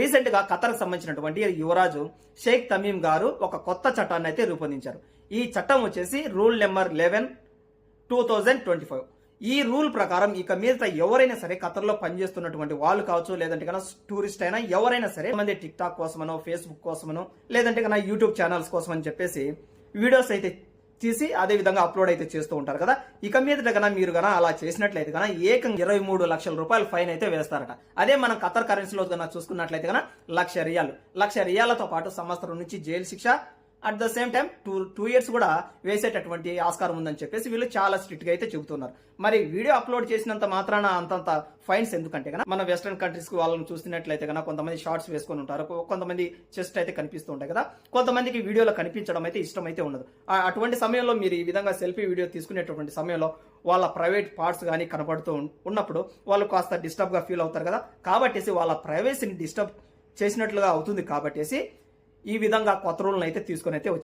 రీసెంట్గా ఖతర్ సంబంధించినటువంటి యువరాజు షేక్ తమీం గారు ఒక కొత్త చట్టాన్ని అయితే రూపొందించారు. ఈ చట్టం వచ్చేసి rule number eleven two thousand twenty five. ఈ రూల్ ప్రకారం ఇక మీద ఎవరైనా సరే ఖతర్లో పనిచేస్తున్నటువంటి వాళ్ళు కావచ్చు లేదంటే కన్నా టూరిస్ట్ అయినా ఎవరైనా సరే మంది టిక్ టాక్ కోసమనో ఫేస్బుక్ కోసమనో లేదంటే కన్నా యూట్యూబ్ ఛానల్స్ కోసం అని చెప్పేసి వీడియోస్ అయితే తీసి అదే విధంగా అప్లోడ్ అయితే చేస్తూ ఉంటారు కదా. ఇక మీద కన్నా మీరు కన్నా అలా చేసినట్లయితే కన్నా ఏకంగా ఇరవై మూడు లక్షల రూపాయలు ఫైన్ అయితే వేస్తారట. అదే మనం ఖతర్ కరెన్సీలో కన్నా చూసుకున్నట్లయితే కన్నా లక్ష రియాలు. లక్ష రియాలతో పాటు సంవత్సరం నుంచి జైలు శిక్ష at the same time two two years కూడా వేసేటటువంటి ఆస్కారం ఉందని చెప్పేసి వీళ్ళు చాలా స్ట్రిక్ట్గా అయితే చెబుతున్నారు. మరి వీడియో అప్లోడ్ చేసినంత మాత్రాన అంతంత ఫైన్స్ ఎందుకంటే కనుక మన వెస్ట్రన్ కంట్రీస్కి వాళ్ళని చూసినట్లయితే కనుక కొంతమంది షార్ట్స్ వేసుకొని ఉంటారు. కొంతమంది చెస్ట్ అయితే కనిపిస్తూ ఉంటాయి కదా. కొంతమందికి వీడియోలో కనిపించడం అయితే ఇష్టం అయితే ఉండదు. ఆ- అటువంటి సమయంలో మీరు ఈ విధంగా సెల్ఫీ వీడియో తీసుకునేటటువంటి సమయంలో వాళ్ళ ప్రైవేట్ పార్ట్స్ కానీ కనబడుతూ ఉన్నప్పుడు వాళ్ళు కాస్త డిస్టర్బ్గా ఫీల్ అవుతారు కదా. కాబట్టేసి వాళ్ళ ప్రైవసీని డిస్టర్బ్ చేసినట్లుగా అవుతుంది కాబట్టేసి ఈ విధంగా కొత్త రూల్ని అయితే తీసుకొని అయితే